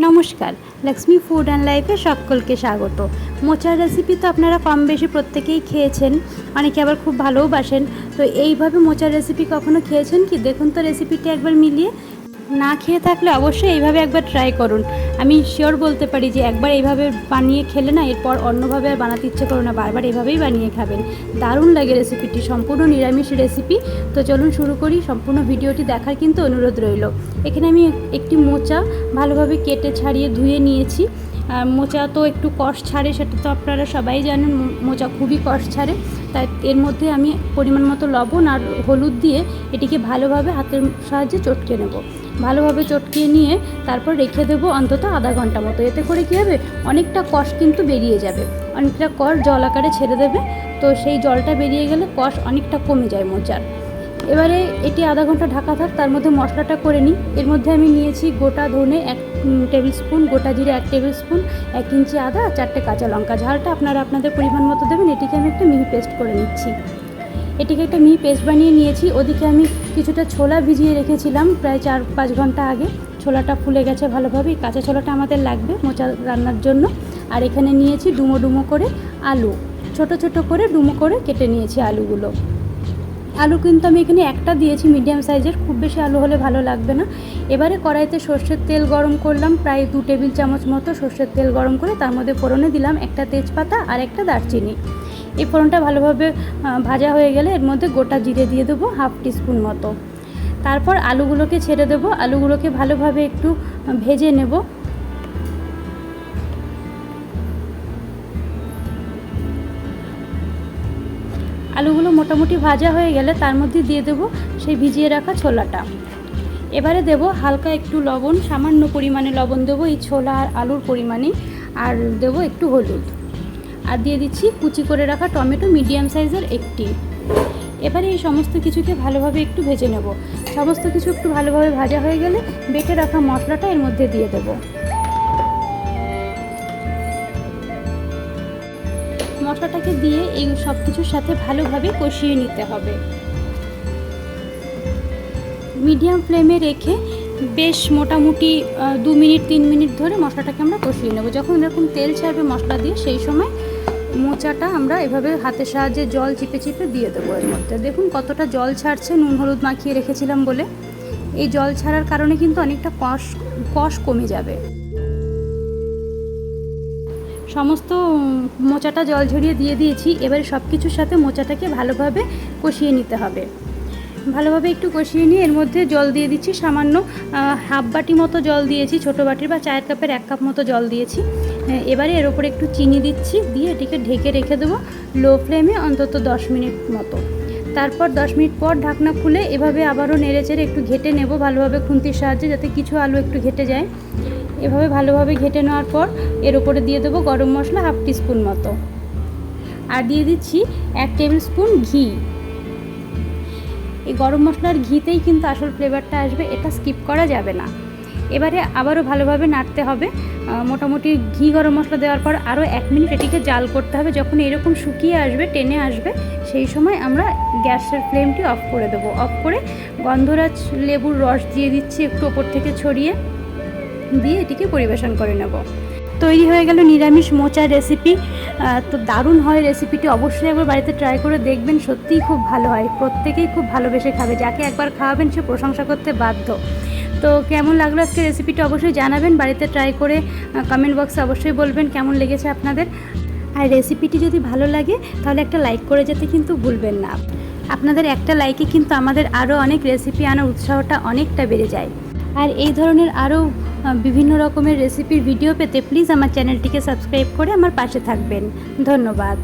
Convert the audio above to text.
নমস্কার Lakshmi food and লাইফে সকলকে স্বাগত। মোচার রেসিপি তো আপনারা কম বেশি প্রত্যেকেই খেয়েছেন, অনেকে আবার খুব ভালোও বাসেন। তো এইভাবে মোচার রেসিপি কখনো খেয়েছেন কি? দেখুন তো রেসিপিটি একবার মিলিয়ে। না খেয়ে থাকলে অবশ্যই এইভাবে একবার ট্রাই করুন। আমি শিওর বলতে পারি যে একবার এইভাবে বানিয়ে খেলে না এরপর অন্যভাবে আর বানাতে ইচ্ছে করো না, বারবার এভাবেই বানিয়ে খাবেন। দারুণ লাগে রেসিপিটি সম্পূর্ণ নিরামিষ রেসিপি তো চলুন শুরু করি, সম্পূর্ণ ভিডিওটি দেখার কিন্তু অনুরোধ রইল। এখানে আমি একটি মোচা ভালোভাবে কেটে ছাড়িয়ে ধুয়ে নিয়েছি। মোচা তো একটু কষ ছাড়ে, সেটা তো আপনারা সবাই জানেন মোচা খুবই কষ ছাড়ে। তাই এর মধ্যে আমি পরিমাণ মতো লবণ আর হলুদ দিয়ে এটিকে ভালোভাবে হাতের সাহায্যে চটকে নেব। ভালোভাবে চটকিয়ে নিয়ে তারপর রেখে দেবো অন্তত আধা ঘণ্টা মতো। এতে করে কী হবে? অনেকটা কষ কিন্তু বেরিয়ে যাবে। অনেকটা কষ জল আকারে ছেড়ে দেবে। তো সেই জলটা বেরিয়ে গেলে কষ অনেকটা কমে যায় মোচার। এবারে এটি আধা ঘণ্টা ঢাকা থাক, তার মধ্যে মশলাটা করে নিই। এর মধ্যে আমি নিয়েছি গোটা ধনে এক টেবিল স্পুন গোটা জিরে এক টেবিল স্পুন এক ইঞ্চি আদা, চারটে কাঁচা লঙ্কা ঝালটা আপনারা আপনাদের পরিমাণ মতো দেবেন। এটিকে আমি একটা মিহি পেস্ট করে নিচ্ছি। এটিকে একটা মিহি পেস্ট বানিয়ে নিয়েছি। ওদিকে আমি কিছুটা ছোলা ভিজিয়ে রেখেছিলাম প্রায় চার পাঁচ ঘণ্টা আগে। ছোলাটা ফুলে গেছে ভালোভাবে কাঁচা ছোলাটা আমাদের লাগবে মোচা রান্নার জন্য। আর এখানে নিয়েছি ডুমো ডুমো করে আলু। ছোট ছোট করে ডুমো করে কেটে নিয়েছি আলুগুলো। আলু কিন্তু আমি এখানে একটা দিয়েছি মিডিয়াম সাইজের খুব বেশি আলু হলে ভালো লাগবে না। এবারে কড়াইতে সর্ষের তেল গরম করলাম, প্রায় দু টেবিল চামচ মতো সর্ষের তেল গরম করে তার মধ্যে ফোড়নে দিলাম একটা তেজপাতা আর একটা দারচিনি। এই ফোড়নটা ভালোভাবে ভাজা হয়ে গেলে এর মধ্যে গোটা জিরে দিয়ে দেবো, হাফ টিস্পুন মতো। তারপর আলুগুলোকে ছেড়ে দেবো। আলুগুলোকে ভালোভাবে একটু ভেজে নেব। আলুগুলো মোটামুটি ভাজা হয়ে গেলে তার মধ্যে দিয়ে দেবো সেই ভিজিয়ে রাখা ছোলাটা। এবারে দেবো হালকা একটু লবণ, সামান্য পরিমাণে লবণ দেবো এই ছোলা আর আলুর পরিমাণে, আর দেবো একটু হলুদ। আর দিয়ে দিচ্ছি কুচি করে রাখা টমেটো মিডিয়াম সাইজের একটি। এবারে এই সমস্ত কিছুকে ভালোভাবে একটু ভেজে নেব। সমস্ত কিছু একটু ভালোভাবে ভাজা হয়ে গেলে বেটে রাখা মশলাটা এর মধ্যে দিয়ে দেবো। মশলাটাকে দিয়ে এই সব কিছুর সাথে ভালোভাবে কষিয়ে নিতে হবে। মিডিয়াম ফ্লেমে রেখে বেশ মোটামুটি দু মিনিট, তিন মিনিট ধরে মশলাটাকে আমরা কষিয়ে নেব। যখন এরকম তেল ছাড়বে মশলা দিয়ে, সেই সময় মোচাটা আমরা এভাবে হাতের সাহায্যে জল চিপে চিপে দিয়ে দেবো এর মধ্যে। দেখুন কতটা জল ছাড়ছে, নুন, হলুদ মাখিয়ে রেখেছিলাম বলে। এই জল ছাড়ার কারণে কিন্তু অনেকটা কষ কষ কমে যাবে। সমস্ত মোচাটা জল ঝরিয়ে দিয়ে দিয়েছি। এবারে সব কিছুর সাথে মোচাটাকে ভালোভাবে কষিয়ে নিতে হবে। ভালোভাবে একটু কষিয়ে নিয়ে এর মধ্যে জল দিয়ে দিচ্ছি। সামান্য হাফ বাটি মতো জল দিয়েছি, ছোটো বাটির বা চায়ের কাপের এক কাপ মতো জল দিয়েছি। এবারে এর ওপরে একটু চিনি দিচ্ছি, দিয়ে এটিকে ঢেকে রেখে দেবো লো ফ্লেমে অন্তত দশ মিনিট মতো। তারপর দশ মিনিট পর ঢাকনা খুলে এভাবে আবারও নেড়ে চেড়ে একটু ঘেটে নেব ভালোভাবে খুন্তির সাহায্যে যাতে কিছু আলু একটু ঘেটে যায়। এভাবে ভালোভাবে ঘেটে নেওয়ার পর এর উপরে দিয়ে দেবো গরম মশলা হাফ টিস্পুন মতো। আর দিয়ে দিচ্ছি এক টেবিল স্পুন ঘি। এই গরম মশলার ঘিতেই কিন্তু আসল ফ্লেভারটা আসবে, এটা স্কিপ করা যাবে না। এবারে আবারও ভালোভাবে নাড়তে হবে। মোটামুটি ঘি গরম মশলা দেওয়ার পর আরও এক মিনিট এটিকে জাল করতে হবে। যখন এরকম শুকিয়ে আসবে, টেনে আসবে, সেই সময় আমরা গ্যাসের ফ্লেমটি অফ করে দেবো। অফ করে গন্ধরাজ লেবুর রস দিয়ে দিচ্ছি একটু ওপর থেকে ছড়িয়ে। দিয়ে এটিকে পরিবেশন করে নেব। তৈরি হয়ে গেল নিরামিষ মোচার রেসিপি তো দারুণ হয় রেসিপিটি অবশ্যই একবার বাড়িতে ট্রাই করে দেখবেন, সত্যিই খুব ভালো হয়। প্রত্যেকেই খুব ভালোবেসে খাবে। যাকে একবার খাওয়াবেন, সে প্রশংসা করতে বাধ্য। তো কেমন লাগল আজকে রেসিপিটি অবশ্যই জানাবেন। বাড়িতে ট্রাই করে কমেন্ট বক্সে অবশ্যই বলবেন কেমন লেগেছে আপনাদের। আর রেসিপিটি যদি ভালো লাগে, তাহলে একটা লাইক করে যেতে কিন্তু ভুলবেন না। আপনাদের একটা লাইকে কিন্তু আমাদের আরও অনেক রেসিপি আনার উৎসাহটা অনেকটা বেড়ে যায়। আর এই ধরনের আরও বিভিন্ন রকমের রেসিপির ভিডিও পেতে প্লিজ আমার চ্যানেলটিকে সাবস্ক্রাইব করে আমার পাশে থাকবেন। ধন্যবাদ।